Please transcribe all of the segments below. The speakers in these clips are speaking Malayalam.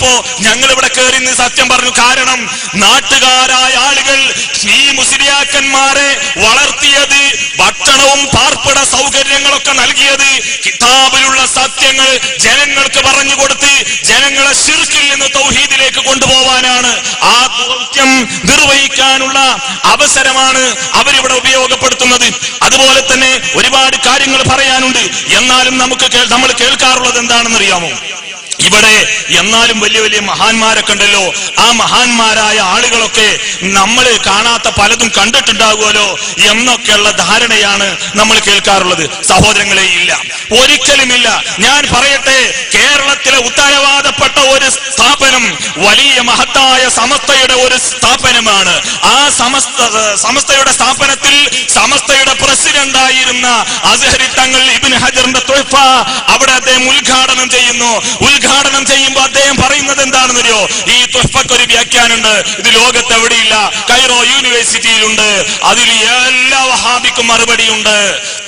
പറഞ്ഞപ്പോ ഞങ്ങൾ ഇവിടെ കയറി നിന്ന് സത്യം പറഞ്ഞു. കാരണം നാട്ടുകാരായ ആളുകൾ ഈ മുസ്ലിയാക്കന്മാരെ വളർത്തിയത് ഭക്ഷണവും പാർപ്പിട സൗകര്യങ്ങളൊക്കെ നൽകിയത് കിതാബിലുള്ള സത്യങ്ങൾ ജനങ്ങൾക്ക് പറഞ്ഞു കൊടുത്ത് ജനങ്ങളെ ശിർക്കിൽ നിന്ന് തൗഹീദിലേക്ക് കൊണ്ടുപോവാനാണ്. ആ ദൗത്യം നിർവഹിക്കാനുള്ള അവസരമാണ് അവരിവിടെ ഉപയോഗപ്പെടുത്തുന്നത്. അതുപോലെ തന്നെ ഒരുപാട് കാര്യങ്ങൾ പറയാനുണ്ട്. എന്നാലും നമുക്ക് നമ്മൾ കേൾക്കാറുള്ളത് എന്താണെന്ന് അറിയാമോ ഇവിടെ എന്നാലും വലിയ വലിയ മഹാന്മാരൊക്കെ ഉണ്ടല്ലോ. ആ മഹാന്മാരായ ആളുകളൊക്കെ നമ്മൾ കാണാത്ത പലതും കണ്ടിട്ടുണ്ടാകുമല്ലോ എന്നൊക്കെയുള്ള ധാരണയാണ് നമ്മൾ കേൾക്കാറുള്ളത്. സഹോദരങ്ങളെ ഇല്ല. ഒരിക്കലുമില്ല ഞാൻ പറയട്ടെ കേരളത്തിലെ ഉത്തരവാദപ്പെട്ട ഒരു സ്ഥാപനം വലിയ മഹത്തായ സമസ്തയുടെ ഒരു സ്ഥാപനമാണ്. ആ സമസ്ത സമസ്തയുടെ സ്ഥാപനത്തിൽ സമസ്തയുടെ പ്രസിഡന്റ് ആയിരുന്ന അസഹരി തങ്ങൾ ഇബിൻ ഹജറിന്റെ തൊയ്ഫ അവിടെ അദ്ദേഹം ഉദ്ഘാടനം ചെയ്യുന്നു. ഉദ്ഘാടനം ചെയ്യുമ്പോൾ അദ്ദേഹം പറയുന്നത് എന്താണെന്നറിയോ ഈ തുഷ്പക്ക് ഒരു വ്യാഖ്യാനുണ്ട് ഇത് ലോകത്ത് എവിടെയില്ല കൈറോ യൂണിവേഴ്സിറ്റിയിലുണ്ട്. അതിൽ എല്ലാ വഹാബിക്കും മറുപടിയുണ്ട്.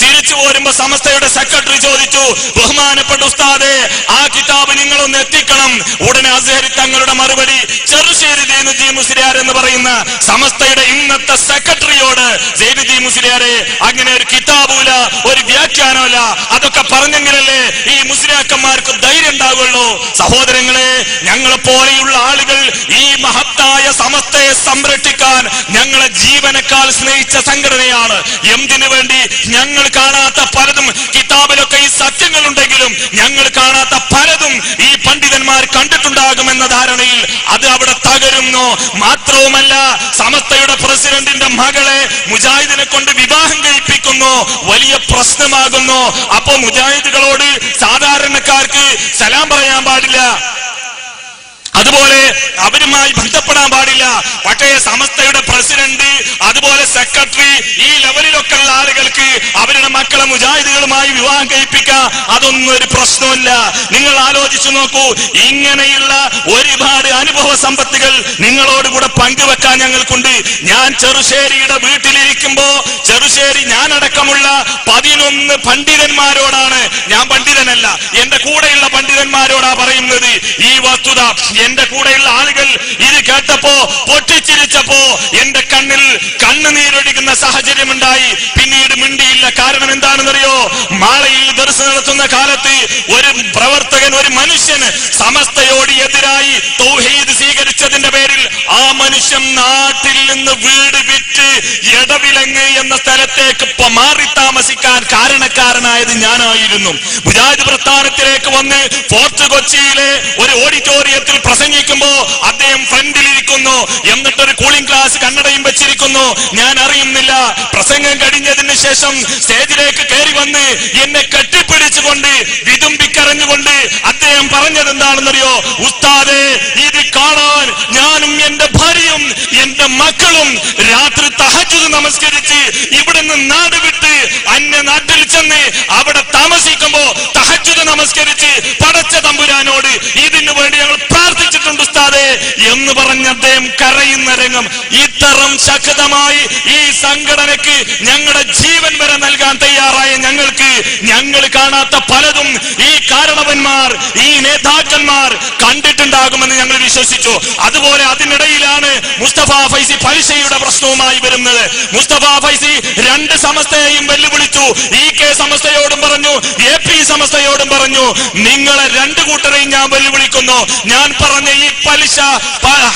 തിരിച്ചു പോരുമ്പോ സമസ്തയുടെ സെക്രട്ടറി ചോദിച്ചു ബഹുമാനപ്പെട്ട ഉസ്താദെ ആ കിതാബ് നിങ്ങളൊന്ന് എത്തിക്കണം. ഉടനെ അസഹരി തങ്ങളുടെ മറുപടി ചെറുശ്ശേരി ജൈനുജി മുസ്ലിയാർ എന്ന് പറയുന്ന സമസ്തയുടെ ഇന്നത്തെ സെക്രട്ടറിയോട് ജൈനുജി മുസ്ലിയാരെ അങ്ങനെ ഒരു കിതാബൂല ഒരു വ്യാഖ്യാനമല്ല. അതൊക്കെ പറഞ്ഞെങ്കിലല്ലേ ഈ മുസ്ലിയാക്കന്മാർക്ക് ധൈര്യം ഉണ്ടാകുള്ളൂ സഹോദരങ്ങളെ ഞങ്ങളെ പോലെയുള്ള ആളുകൾ ഈ മഹത്തായ സമസ്തയെ സംരക്ഷിക്കാൻ ഞങ്ങളെ ജീവനക്കാൾ സ്നേഹിച്ച സംഘടനയാണ്. എന്തിനു വേണ്ടി? ഞങ്ങൾ കാണാത്ത പലതും കിതാബിലൊക്കെ ഈ സത്യങ്ങളുണ്ടെങ്കിലും ഞങ്ങൾ കാണാത്ത പലതും ഈ പണ്ഡിതന്മാർ കണ്ടിട്ടുണ്ടാകുമെന്ന ധാരണയിൽ അത് അവിടെ തകരുന്നു. മാത്രവുമല്ല സമസ്തയുടെ പ്രസിഡന്റിന്റെ മകളെ മുജാഹിദിനെ കൊണ്ട് വിവാഹം കഴിപ്പിക്കുന്നു. വലിയ പ്രശ്നമാകുന്നു. അപ്പോ മുജാഹിദുകളോട് സാധാരണക്കാർക്ക് സലാം പറയാൻ പാടില്ല. അതുപോലെ അവരുമായി ബന്ധപ്പെടാൻ പാടില്ല. പക്ഷേ സമസ്തയുടെ പ്രസിഡന്റ് അതുപോലെ സെക്രട്ടറി ഈ ലെവലിലൊക്കെ ഉള്ള ആളുകൾക്ക് അവരുടെ മക്കളെ മുജാഹിദുകളുമായി വിവാഹം കഴിപ്പിക്കുക അതൊന്നും ഒരു പ്രശ്നമല്ല നിങ്ങൾ ആലോചിച്ചു നോക്കൂ ഇങ്ങനെയുള്ള ഒരുപാട് അനുഭവ സമ്പത്തുകൾ നിങ്ങളോട് കൂടെ പങ്കുവെക്കാൻ ഞങ്ങൾക്കുണ്ട്. ഞാൻ ചെറുശ്ശേരിയുടെ വീട്ടിലിരിക്കുമ്പോ ചെറുശ്ശേരി ഞാനടക്കമുള്ള പതിനൊന്ന് പണ്ഡിതന്മാരോടാണ്. ഞാൻ പണ്ഡിതനല്ല എന്റെ കൂടെയുള്ള പണ്ഡിതന്മാരോടാ പറയുന്നത്. ഈ വസ്തുത എന്റെ കൂടെയുള്ള ആളുകൾ ഇത് കേട്ടപ്പോ പൊട്ടിച്ചിരിച്ചപ്പോ എന്റെ കണ്ണിൽ കണ്ണുനീരൊഴുകുന്ന സാഹചര്യം ഉണ്ടായി പിന്നീട് മിണ്ടിയില്ല. കാരണം എന്താണെന്നറിയോ? മാളയിൽ ദർശനം നടത്തുന്ന കാലത്ത് ഒരു പ്രവർത്തകൻ ഒരു മനുഷ്യന് സമസ്തയോട് എതിരായി തൗഹീദ് സ്വീകരിച്ചതിന്റെ പേരിൽ ആ മനുഷ്യൻ നാട്ടിൽ നിന്ന് വീട് വിറ്റ് എടവിലങ്ങ് എന്ന സ്ഥലത്തേക്ക് മാറി താമസിക്കാൻ കാരണക്കാരനായത് ഞാനായിരുന്നു. മുജാഹിദ് പ്രസ്ഥാനത്തിലേക്ക് വന്ന് ഫോർട്ട് കൊച്ചിയിലെ ഒരു ഓഡിറ്റോറിയത്തിൽ പ്രസംഗിക്കുമ്പോ അദ്ദേഹം ഫ്രണ്ടിലിരിക്കുന്നു. എന്നിട്ടൊരു കൂളിംഗ് ക്ലാസ് കണ്ണടയും വെച്ചിരിക്കുന്നു. ഞാൻ അറിയുന്നില്ല. പ്രസംഗം കഴിഞ്ഞതിന് ശേഷം സ്റ്റേജിലേക്ക് കയറി വന്ന് എന്നെ കെട്ടിപ്പിടിച്ചുകൊണ്ട് വിതുമ്പിക്കരഞ്ഞുകൊണ്ട് അദ്ദേഹം പറഞ്ഞത് എന്താണെന്നറിയോ ഉസ്താദേ ഇത് കാണാൻ ഞാനും എന്റെ ഭാര്യയും എന്റെ മക്കളും രാത്രി തഹജുദ് നമസ്കരിച്ച് ഇവിടെ നിന്ന് നാട് വിട്ട് അന്യ നാട്ടിൽ ചെന്ന് അവിടെ താമസിക്കുമ്പോ തഹജുദ് നമസ്കരിച്ച് പടച്ച തമ്പുരാനോട് ഇതിനു വേണ്ടി ഞങ്ങൾ പ്രാർത്ഥിച്ചിട്ടുണ്ട് ഉസ്താദെ. പറഞ്ഞ് അദ്ദേഹം കരയുന്ന രംഗം. ഇത്തരം ശക്തമായി ഈ സംഘടനയ്ക്ക് ഞങ്ങളുടെ ജീവൻ വരെ നൽകാൻ തയ്യാറായ ഞങ്ങൾക്ക് ഞങ്ങൾ കാണാത്ത പലതും ഈ കാരണവന്മാർ ഈ നേതാക്കന്മാർ കണ്ടിട്ടുണ്ടാകുമെന്ന് ഞങ്ങൾ വിശ്വസിച്ചു. അതുപോലെ അതിനിടയിലാണ് മുസ്തഫ ഫൈസി പലിശയുടെ പ്രശ്നവുമായി വരുന്നത്. മുസ്തഫ ഫൈസി രണ്ട് സമസ്തയെയും വെല്ലുവിളിച്ചു. ഇ കെ സമസ്തയോടും പറഞ്ഞു എ പി സമസ്തയോടും പറഞ്ഞു നിങ്ങളെ രണ്ട് കൂട്ടരെയും ഞാൻ വെല്ലുവിളിക്കുന്നു. ഞാൻ പറഞ്ഞ ഈ പലിശ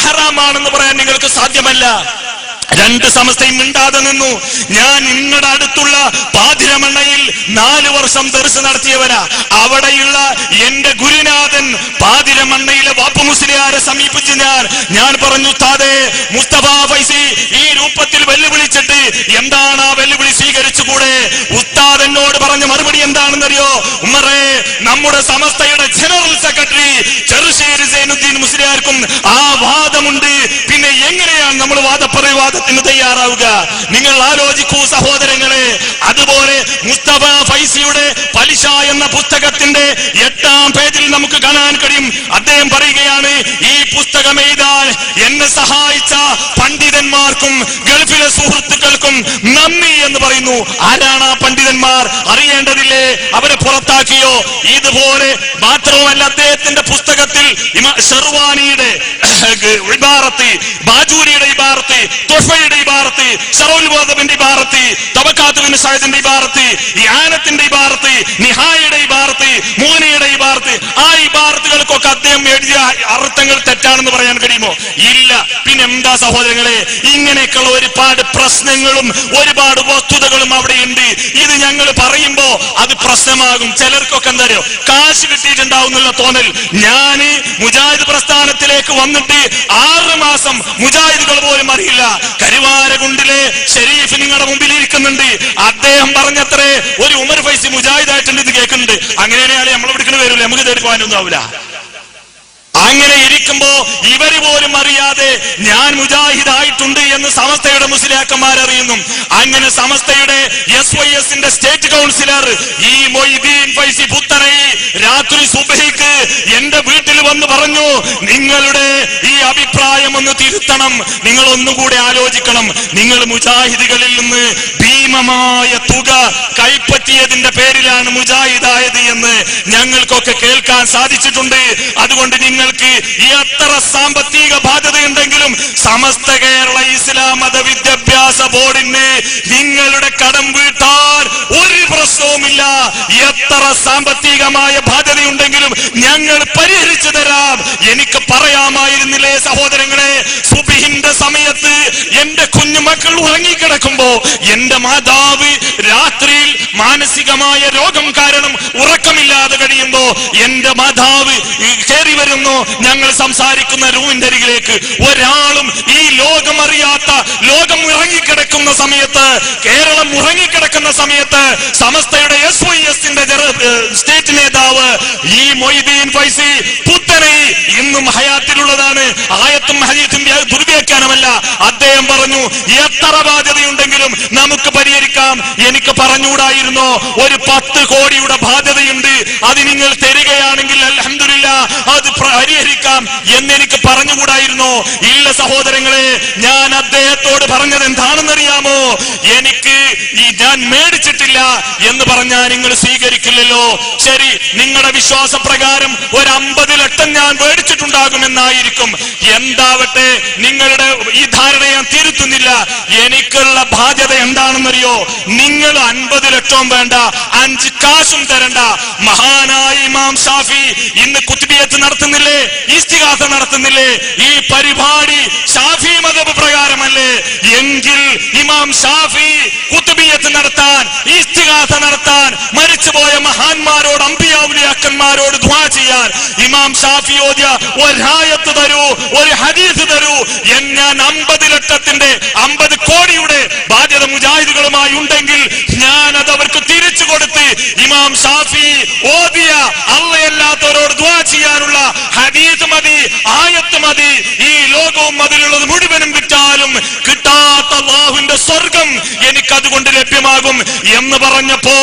ഹറാമാണെന്ന് പറയാൻ നിങ്ങൾക്ക് സാധ്യമല്ല. രണ്ട് സമസ്തയും മിണ്ടാതെ നിന്നു. ഞാൻ നിങ്ങളുടെ അടുത്തുള്ള പാതിരമണ്ണയിൽ നാല് വർഷം ദർശനം നടത്തിയവരാ അവിടെയുള്ള എന്റെ ഗുരുനാഥൻ പാതിരമണ്ണയിലെ വാപ്പു മുസ്ലിയാരെ സമീപിച്ച് ഞാൻ ഞാൻ പറഞ്ഞു താതെ മുസ്തഫ ഫൈസി ഈ രൂപത്തിൽ വെല്ലുവിളിച്ചിട്ട് എന്താണ് ആ വെല്ലുവിളി സ്വീകരിച്ചുകൂടെ ഉസ്താദ് എന്നോട് പറഞ്ഞ മറുപടി എന്താണെന്നറിയോ? ഉമ്മറേ നമ്മുടെ സമസ്തയുടെ ജനറൽ സെക്രട്ടറി ചെറുശ്ശേരി സൈനുദ്ദീൻ മുസ്ലിയാർക്കും ആ വാദമുണ്ട്. പിന്നെ എങ്ങനെയാണ് നമ്മൾ വാദപ്രതിവാദത്തിന് തയ്യാറാവുക? നിങ്ങൾ ആലോചിക്കൂ സഹോദരങ്ങളെ അതുപോലെ മുസ്തഫ ഫൈസിയുടെ പലിശ എന്ന പുസ്തകത്തിന്റെ എട്ടാം പേജിൽ നമുക്ക് കാണാൻ കഴിയും. അദ്ദേഹം പറയുകയാണ് ഈ പുസ്തകം എഴുതാൻ എന്നെ സഹായിച്ച പണ്ഡിതന്മാർക്കും ഗൾഫിലെ സുഹൃത്തുക്കൾക്കും പറയുന്നു ആരാണ് ആ പണ്ഡിതന്മാർ? അറിയേണ്ടതില്ലേ? അവരെ പുറത്താക്കിയോ? ഇതുപോലെ മാത്രവുമല്ല അദ്ദേഹത്തിന്റെ പുസ്തകത്തിൽ ഷെർവാനിയുടെ ഇബാറത്തി ബാജൂരിയുടെ ഇബാറത്തി തുഫയുടെ ഇബാറത്തി ഷറൗൽ വാദബിന്റെ ഇബാറത്തി തബക്കാത്തുബിൻ സഹദിന്റെ ഇബാറത്തി യാനത്തിന്റെ ഇബാറത്തി നിഹായുടെ ഇബാറത്തി മൂനയുടെ ഇബാറത്തി ആ ഇബാറത്തുകൾക്കൊക്കെ അദ്ദേഹം എഴുതിയ അർത്ഥങ്ങൾ തെറ്റാണെന്ന് പറയാൻ കഴിയുമോ? ഇല്ല. പിന്നെ എന്താ സഹോദരങ്ങളെ? ഇങ്ങനെയൊക്കെയുള്ള ഒരുപാട് പ്രശ്നങ്ങളും ഒരുപാട് വസ്തുതകളും അവിടെയുണ്ട്. ഇത് ഞങ്ങൾ പറയുമ്പോ അത് പ്രശ്നമാകും. ചിലർക്കൊക്കെ എന്താ അറിയോ? കാശ് കിട്ടിയിട്ടുണ്ടാവും തോന്നൽ. ഞാൻ മുജാഹിദ് പ്രസ്ഥാനത്തിലേക്ക് വന്നിട്ട് ആറ് മാസം മുജാഹിദുകൾ പോലും അറിയില്ല. കരുവാരകുണ്ടിലെ ഷെരീഫ് നിങ്ങളുടെ മുമ്പിൽ ഇരിക്കുന്നുണ്ട്. അദ്ദേഹം പറഞ്ഞത്രേ ഒരു ഉമർ ഫൈസി മുജാഹിദായിട്ടുണ്ട് ഇത് കേൾക്കുന്നുണ്ട്. അങ്ങനെയാണെങ്കിൽ നമ്മൾ വിളിക്കുന്ന വരില്ല നമുക്ക് തേടി പോകാനൊന്നും ആവില്ല അങ്ങനെ ഇരിക്കുമ്പോ ഇവർ പോലും അറിയാതെ ഞാൻ മുജാഹിദായിട്ടുണ്ട് എന്ന് സമസ്തയുടെ മുസ്ലിയാക്കന്മാർ അറിയുന്നു. അങ്ങനെ സമസ്തയുടെ എസ് വൈ എസിന്റെ സ്റ്റേറ്റ് കൗൺസിലർ ഈ മൊയ്തീൻ ഫൈസി പുത്തനൈ രാത്രി സുബഹിക്ക് എന്റെ വീട്ടിൽ വന്ന് പറഞ്ഞു നിങ്ങളുടെ ഈ അഭിപ്രായം ഒന്ന് തിരുത്തണം. നിങ്ങൾ ഒന്നുകൂടെ ആലോചിക്കണം. നിങ്ങൾ മുജാഹിദികളിൽ നിന്ന് ഭീമമായ തുക കൈപ്പറ്റിയതിന്റെ പേരിലാണ് മുജാഹിദായത് എന്ന് ഞങ്ങൾക്കൊക്കെ കേൾക്കാൻ സാധിച്ചിട്ടുണ്ട്. അതുകൊണ്ട് നിങ്ങൾക്ക് എത്ര സാമ്പത്തിക ബാധ്യതയുണ്ടെങ്കിലും സമസ്ത കേരള ഇസ്ലാം മത വിദ്യാഭ്യാസ ബോർഡിന് നിങ്ങളുടെ കടം വീട്ടാൻ ഒരു പ്രശ്നവുമില്ല. എത്ര സാമ്പത്തികമായ ബാധ്യതയുണ്ടെങ്കിലും ഞങ്ങൾ പരിഹരിച്ചു തരാം. എനിക്ക് പറയാമായിരുന്നില്ലേ സഹോദരങ്ങളെ? സുബിഹിന്റെ സമയത്ത് എന്റെ കുഞ്ഞുമക്കൾ ഉറങ്ങിക്കിടക്കുമ്പോ എന്റെ മാതാവ് രാത്രിയിൽ മാനസികമായ രോഗം കാരണം ഉറക്കമില്ലാതെ കഴിയുമ്പോ എന്റെ മാതാവ് കയറി വരുന്നു. ഞങ്ങൾ സംസാരിക്കുന്ന റൂമിന്റെ അരികിലേക്ക്. ഒരാളും ഈ ലോകം അറിയാത്ത ലോകം ഉറങ്ങിക്കിടക്കുന്ന സമയത്ത് കേരളം ഉറങ്ങിക്കിടക്കുന്ന സമയത്ത് സമസ്തയുടെ എസ് വൈ എസിന്റെ സ്റ്റേറ്റ് നേതാവ് ഈ മൊയ്തീൻ ഫൈസി പുത്തനെ ഇന്നും ഹയാത്തിലുള്ളതാണ്. ആയത്തും ഹദീത്തും വ്യ- ദുർവ്യാഖ്യാനമല്ല അദ്ദേഹം പറഞ്ഞു എത്ര ബാധ്യതയുണ്ടെങ്കിലും നമുക്ക് പരിഹരിക്കാം. എനിക്ക് പറഞ്ഞുകൂടായിരുന്നോ? ഒരു പത്ത് കോടിയുടെ ബാധ്യതയുണ്ട്. അത് നിങ്ങൾ തരികയാണെങ്കിൽ അലഹമില്ല അത് പരിഹരിക്കാം എന്നെനിക്ക് പറഞ്ഞുകൂടായിരുന്നോ? ഇല്ല സഹോദരങ്ങളെ ഞാൻ അദ്ദേഹത്തോട് പറഞ്ഞത് എന്താണെന്നറിയാമോ? എനിക്ക് ഈ ഞാൻ മേടിച്ചിട്ടില്ല എന്ന് പറഞ്ഞാൽ നിങ്ങൾ സ്വീകരിക്കില്ലല്ലോ. ശരി നിങ്ങളുടെ വിശ്വാസപ്രകാരം ഒരു അമ്പത് ലക്ഷം ഞാൻ മേടിച്ചിട്ടുണ്ടാകുമെന്നായിരിക്കും. എന്താവട്ടെ നിങ്ങളുടെ ഈ ധാരണ ഞാൻ തിരുത്തുന്നില്ല. എനിക്കുള്ള ബാധ്യത എന്താണെന്നറിയോ? നിങ്ങൾ അൻപത് ലക്ഷവും വേണ്ട അഞ്ച് കാശും തരണ്ട. മഹാനായ ഇമാം ഷാഫി ഇന്ന് കുത്തിബിയത്ത് നടത്തുന്നില്ലേ? ഈസ്തികാസ നടത്തുന്നില്ലേ? ഈ പരിപാടി ഷാഫി മതബ് പ്രകാരമല്ലേ? എങ്കിൽ ഇമാം ഷാഫി കുത്തുബിയത്ത് നടത്താൻ ഈസ്തികാസ നടത്താൻ മരിച്ചുപോയ മഹാന്മാരോട് അമ്പിയാവുലിയാക്കന്മാരോട് ഇമാം ഷാഫി ഓദ്യ ഒരായത്ത് തരൂ ഒരു ഹദീസ് തരൂ. ഞാൻ അമ്പത് ലക്ഷത്തിന്റെ അമ്പത് കോടിയുടെ ബാധ്യത മുജാഹിദുകളുമായി ഉണ്ടെങ്കിൽ ഞാൻ അത് അവർക്ക് തിരിച്ചു കൊടുത്ത് ഇമാം ഷാഫി ഓദിയ അള്ളയല്ലാത്തവരോട് ദ്വാ ചെയ്യാനുള്ള ഹദീസ് മതി ആയത്ത് മതി. ഈ ലോകവും അതിലുള്ളത് മുഴുവനും വിറ്റാലും കിട്ടാത്ത അള്ളാഹുവിന്റെ സ്വർഗം എനിക്ക് അതുകൊണ്ട് ലഭ്യമാകും എന്ന് പറഞ്ഞപ്പോ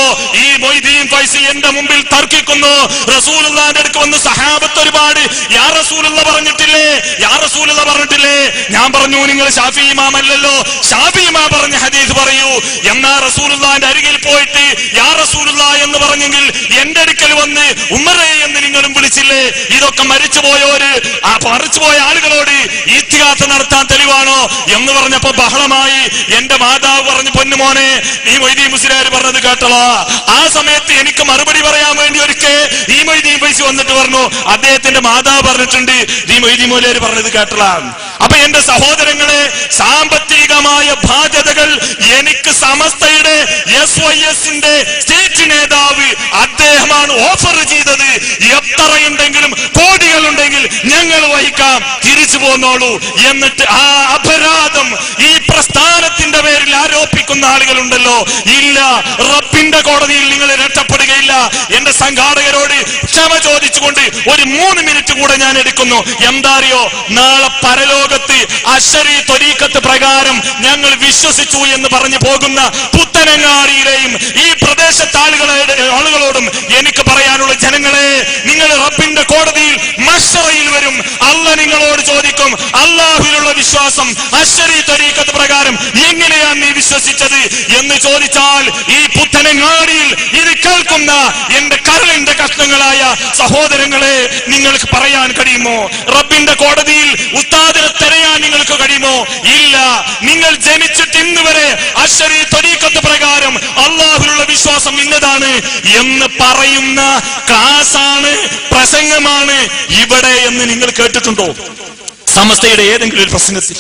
ഈ മൊയ്തീൻ ഫൈസി എന്റെ മുമ്പിൽ തർക്കിക്കുന്നു. റസൂൽ അടുക്ക് വന്ന് സഹാബത്ത് ഒരുപാട് യാ റസൂലുള്ള പറഞ്ഞിട്ടില്ലേ? യാ റസൂലുള്ള പറഞ്ഞിട്ടില്ലേ? ഞാൻ പറഞ്ഞു നിങ്ങൾ ഷാഫി ഇമാമല്ലല്ലോ. ഷാഫി ഇമാ പറഞ്ഞ ഹദീസ് പറയൂ എന്നാ റസൂലുള്ളാന്റെ അരികിൽ പോയിട്ട് യാ റസൂലുള്ള എന്ന് പറഞ്ഞെങ്കിൽ എന്റെ അടുക്കൽ വന്ന് ഉമ്മറേ എന്ന് നിങ്ങളും വിളിച്ചില്ലേ? ഇതൊക്കെ മരിച്ചുപോയോര് ആ മരിച്ചുപോയ ആളുകളോട് ഈത്തികാത്ത നടത്താൻ തെളിവാണോ? എന്ന് പറഞ്ഞപ്പോ ബഹളമായി എന്റെ മാതാവ് പറഞ്ഞു പൊന്നുമോനെ ഈ മൊയ്തീൻ മുസ്ലിയാർ പറഞ്ഞത് കേട്ടോ ആ സമയത്ത് എനിക്ക് മറുപടി പറയാൻ വേണ്ടി ഒരിക്കൽ ഈ മൊയ്തീൻ പൈസ വന്നിട്ട് പറഞ്ഞു അദ്ദേഹത്തിന്റെ മാതാവ് പറഞ്ഞിട്ടുണ്ട്. ഈ മൊയ്തി മൂലര് പറഞ്ഞത് കേട്ടളാ. അപ്പൊ എന്റെ സഹോദരങ്ങളെ സാമ്പത്തികമായ ബാധ്യതകൾ എനിക്ക് സമസ്തയുടെ എസ് വൈ എസിന്റെ സ്റ്റേറ്റ് നേതാവ് അദ്ദേഹമാണ് ഓഫർ ചെയ്തത്. എത്രയുണ്ടെങ്കിലും കോടികൾ കോടികളുണ്ടെങ്കിൽ ഞങ്ങൾ വഹിക്കാം. തിരിച്ചു പോന്നോളൂ എന്നിട്ട് ആ അപരാധം ഈ പ്രസ്ഥാനത്തിന്റെ പേരിൽ ആരോപിക്കുന്ന ആളുകളുണ്ടല്ലോ. ഇല്ല റബ്ബിന്റെ കോടതിയിൽ നിങ്ങൾ രക്ഷപ്പെടുകയില്ല. എന്റെ സംഘാടകരോട് ക്ഷമ ചോദിച്ചുകൊണ്ട് ഒരു മൂന്ന് മിനിറ്റ് കൂടെ ഞാൻ എടുക്കുന്നു. എന്താ അറിയോ നാളെ പരലോക പരലോകത്ത് അശ്വരി ത്വരീക്കത്ത് പ്രകാരം ഞങ്ങൾ വിശ്വസിച്ചു എന്ന് പറഞ്ഞു പോകുന്ന പുത്തനങ്ങാടിയിലെയും ഈ പ്രദേശത്തെ ആളുകളെ ആളുകളോടും എനിക്ക് പറയാനുള്ള ജനങ്ങളെ നിങ്ങൾ റബ്ബിന്റെ കോടതിയിൽ മഷറയിൽ വരും. അല്ല നിങ്ങളോട് ചോദിക്കും അള്ളാഹുവിലുള്ള വിശ്വാസം അശ്വരി ത്വരീക്കത്ത് പ്രകാരം എങ്ങനെയാണ് നീ വിശ്വസിച്ചത് എന്ന് ചോദിച്ചാൽ ഈ പുത്തനങ്ങാടിയിൽ കേൾക്കുന്ന എന്റെ കരളിന്റെ കഷ്ണങ്ങളായ സഹോദരങ്ങളെ നിങ്ങൾക്ക് പറയാൻ കഴിയുമോ? റബ്ബിന്റെ കോടതിയിൽ ഉസ്താദിനെ തിരയാൻ നിങ്ങൾക്ക് കഴിയുമോ? ഇല്ല. നിങ്ങൾ ജനിച്ചിട്ട് ഇന്ന് വരെ അശ്വരി തൊലീക്കത്ത് പ്രകാരം അള്ളാഹുലുള്ള വിശ്വാസം ഇന്നതാണ് എന്ന് പറയുന്ന ക്ലാസാണ് പ്രസംഗമാണ് ഇവിടെ എന്ന് നിങ്ങൾ കേട്ടിട്ടുണ്ടോ? സമസ്തയുടെ ഏതെങ്കിലും ഒരു പ്രസംഗത്തിൽ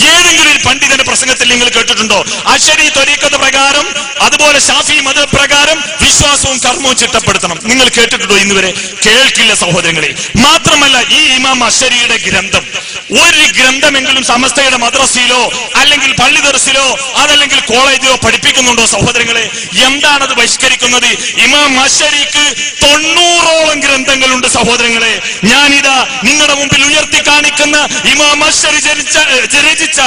ഏതെങ്കിലും പണ്ഡിതന്റെ പ്രസംഗത്തിൽ നിങ്ങൾ കേട്ടിട്ടുണ്ടോ? അശരി ത്വരീക്കത്ത് പ്രകാരം അതുപോലെ ഷാഫി മത പ്രകാരം വിശ്വാസവും കർമ്മവും ചിട്ടപ്പെടുത്തണം. നിങ്ങൾ കേട്ടിട്ടുണ്ടോ ഇന്നുവരെ? കേൾക്കില്ല സഹോദരങ്ങളെ. മാത്രമല്ല ഈ ഇമാം അശരിയുടെ ഗ്രന്ഥം. ഒരു ഗ്രന്ഥമെങ്കിലും സമസ്തയുടെ മദ്രസയിലോ അല്ലെങ്കിൽ പള്ളി ദർസിലോ അതല്ലെങ്കിൽ കോളേജിലോ പഠിപ്പിക്കുന്നുണ്ടോ സഹോദരങ്ങളെ? എന്താണത് ബഹിഷ്കരിക്കുന്നത്? ഇമാം അശരിക്ക് തൊണ്ണൂറോളം ഗ്രന്ഥങ്ങളുണ്ട് സഹോദരങ്ങളെ. ഞാനിതാ നിങ്ങളുടെ മുമ്പിൽ ഉയർത്തി കാണിക്കുന്ന ഇമാം അശ്വരി ജനിച്ച രചിച്ച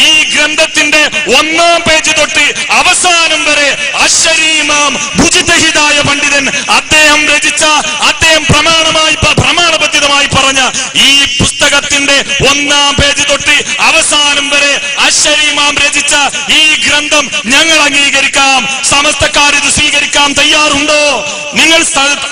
ഈ ഗ്രന്ഥത്തിന്റെ ഒന്നാം പേജ് തൊട്ട് അവസാനം വരെ അശ്ശരി ഇമാം മുജ്തഹിദായ പണ്ഡിതൻ അദ്ദേഹം രചിച്ച അദ്ദേഹം പ്രമാണമായി പ്രമാണബദ്ധിതമായി പറഞ്ഞ ഈ പുസ്തകത്തിന്റെ ഒന്നാം പേജ് തൊട്ട് അവസാനം വരെ അശ്ശരി ഇമാം രചിച്ച ഈ ഗ്രന്ഥം ഞങ്ങൾ അംഗീകരിക്കാം. സമസ്തക്കാർ ഇത് സ്വീകരിക്കാൻ തയ്യാറുണ്ടോ? നിങ്ങൾ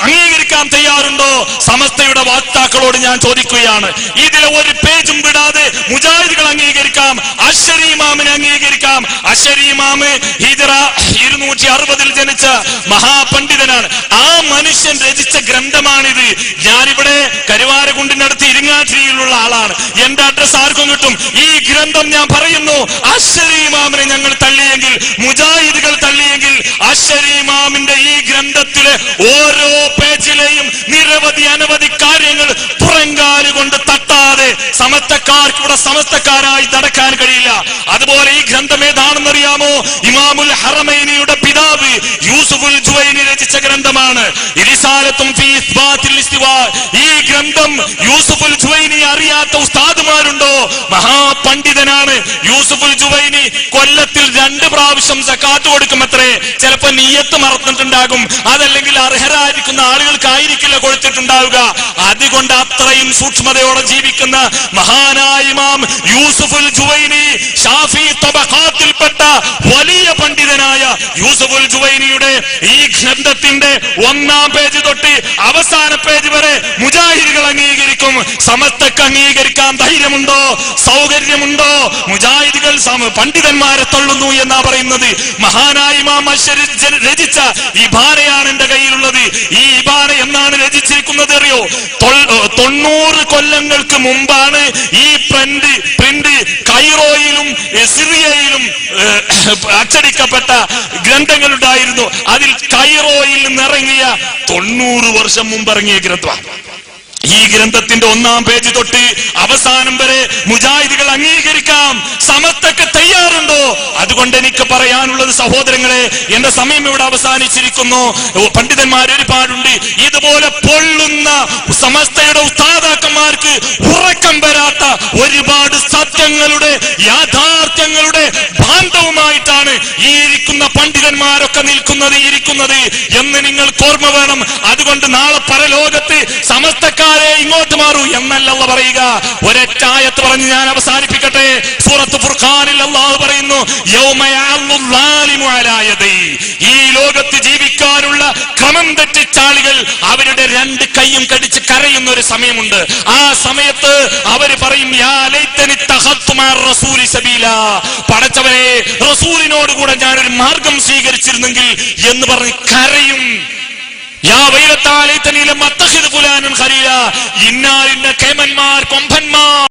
അംഗീകരിക്കാൻ തയ്യാറുണ്ടോ? സമസ്തയുടെ വാക്താക്കളോട് ഞാൻ ചോദിക്കുകയാണ്. ഇതിലെ ഒരു പേജും വിടാതെ മുജാഹിദുകൾ അംഗീകരിക്കാം അശ്വരി ഇമാമിനെ അംഗീകരിക്കാം. അശ്വരി ഇമാമ് ഹിജറ ഇരുന്നൂറ്റി അറുപതിൽ ജനിച്ച മഹാപണ്ഡിതനാണ്. ആ മനുഷ്യൻ രചിച്ച ഗ്രന്ഥമാണിത്. ഞാനിവിടെ കരുവാരകുണ്ടിനടുത്ത് ഇരിങ്ങാശ്ശേരിയിലുള്ള ആളാണ്. എന്റെ അഡ്രസ് ആർക്കും കിട്ടും. ഈ ഗ്രന്ഥം ഞാൻ പറയുന്നു അശ്വരി ഇമാമിനെ ഞങ്ങൾ തള്ളിയെങ്കിൽ മുജാഹിദുകൾ തള്ളിയെങ്കിൽ അശ്വരി ഇമാമിന്റെ ഈ ഗ്രന്ഥത്തിലെ ഓരോ പേജിലെയും നിരവധി അനവധി കാര്യങ്ങൾ പുറങ്കാൽ കൊണ്ട് തട്ടാതെ സമസ്തക്കാർക്ക് ഇവിടെ സമസ്തക്കാരായി നടക്കാൻ കഴിയില്ല. അതുപോലെ ഈ ഗ്രന്ഥം ഏതാണെന്നറിയാമോ? ഇമാമുൽ ഹറമൈനിയുടെ പിതാവ് യൂസുഫുൽ ജുവൈനി രചിച്ച ഗ്രന്ഥമാണ്. ഈ ഗ്രന്ഥം യൂസുഫുൽ ജുവൈനി അറിയാത്ത ഉസ്താദുമാരുണ്ടോ? മഹാപണ്ഡിതനാണ് യൂസുഫുൽ ജുവൈനി. കൊല്ലത്തിൽ രണ്ട് പ്രാവശ്യം സക്കാത്ത് കൊടുക്കുമത്രേ. ചിലപ്പോ നീയത്ത് മറന്നിട്ടുണ്ടാകും. അതല്ലെങ്കിൽ അർഹരായിരിക്കുന്ന ആളുകൾക്കായിരിക്കില്ല കൊടുത്തിട്ടുണ്ടാവുക. അതുകൊണ്ട് അത്രയും സൂക്ഷ്മതയോടെ ജീവിക്കുന്ന മഹാനായ ഇമാം യൂസുഫുൽ ജുവൈനി ഷാഫി തബഖാത്തിൽപ്പെട്ട വലിയ പണ്ഡിതനായ യൂസുഫുൽ ജുവൈനിയുടെ ഈ ഗ്രന്ഥത്തിന്റെ ഒന്നാം പേജ് തൊട്ട് അവസാന പേജ് വരെ മുജാഹിദുകൾ അംഗീകരിക്കും. സമസ്തക്ക് അംഗീകരിക്കാൻ ധൈര്യമുണ്ടോ? സൗകര്യമുണ്ടോ? മുജാഹിദുകൾ പണ്ഡിതന്മാരെ തള്ളുന്നു എന്നാ പറയുന്നത്. മഹാനായി രചിച്ച ഇബാനയാണ് എന്റെ കയ്യിലുള്ളത്. ഈ ഇബാന എന്നാണ് രചിച്ചിരിക്കുന്നത് അറിയോ? തൊണ്ണൂറ് കൊല്ലങ്ങൾക്ക് മുമ്പാണ് ഈ പ്രിന്റ് പ്രിന്റ് കൈറോയിലും സിറിയയിലും അച്ചടിക്കപ്പെട്ട ഗ്രന്ഥങ്ങൾ ഉണ്ടായിരുന്നു അതിൽ കൈറോയിൽ നിന്നിറങ്ങിയ തൊണ്ണൂറ് വർഷം മുമ്പ് ഇറങ്ങിയ ഗ്രന്ഥമാണ് ഈ ഗ്രന്ഥത്തിന്റെ ഒന്നാം പേജ് തൊട്ട് അവസാനം വരെ മുജാഹിദികൾ അംഗീകരിക്കാം. സമത്തൊക്കെ തയ്യാറുണ്ടോ? അതുകൊണ്ട് എനിക്ക് പറയാനുള്ളത് സഹോദരങ്ങളെ എന്റെ സമയം ഇവിടെ അവസാനിച്ചിരിക്കുന്നു. പണ്ഡിതന്മാർ ഒരുപാടുണ്ട്. ഇതുപോലെ പൊള്ളുന്ന സമസ്തയുടെ ഉസ്താദാക്കന്മാർക്ക് ഉറക്കം വരാത്ത ഒരുപാട് സത്യങ്ങളുടെ യാഥാർത്ഥ്യങ്ങളുടെ ഭാന്തവുമായിട്ടാണ് ഈ ഇരിക്കുന്ന പണ്ഡിതന്മാരൊക്കെ നിൽക്കുന്നത് ഇരിക്കുന്നത് എന്ന് നിങ്ങൾക്ക് ഓർമ്മ വേണം. അതുകൊണ്ട് നാളെ പരലോകത്ത് സമസ്തക്കാരെ ഇങ്ങോട്ട് മാറൂ. എന്നല്ല പറയുക. ഒരൊറ്റ ആയത്ത് പറഞ്ഞ് ഞാൻ അവസാനിപ്പിക്കട്ടെ. സൂറത്ത് ഫുർഖാനിൽ അള്ളാഹു പറയുന്നു. ഈ ലോകത്ത് ജീവിക്കാനുള്ള ക്രമം തെറ്റിച്ചാളികൾ അവരുടെ രണ്ട് കൈയും കടിച്ച് കരയുന്ന ഒരു സമയമുണ്ട്. ആ സമയത്ത് അവർ പറയും. പടച്ചവരെ റസൂലിനോട് കൂടെ ഞാൻ ഒരു മാർഗം സ്വീകരിച്ചിരുന്നെങ്കിൽ എന്ന് പറഞ്ഞ് കരയും. ഇന്നാലിന്ന കേമന്മാർ കൊമ്പന്മാർ.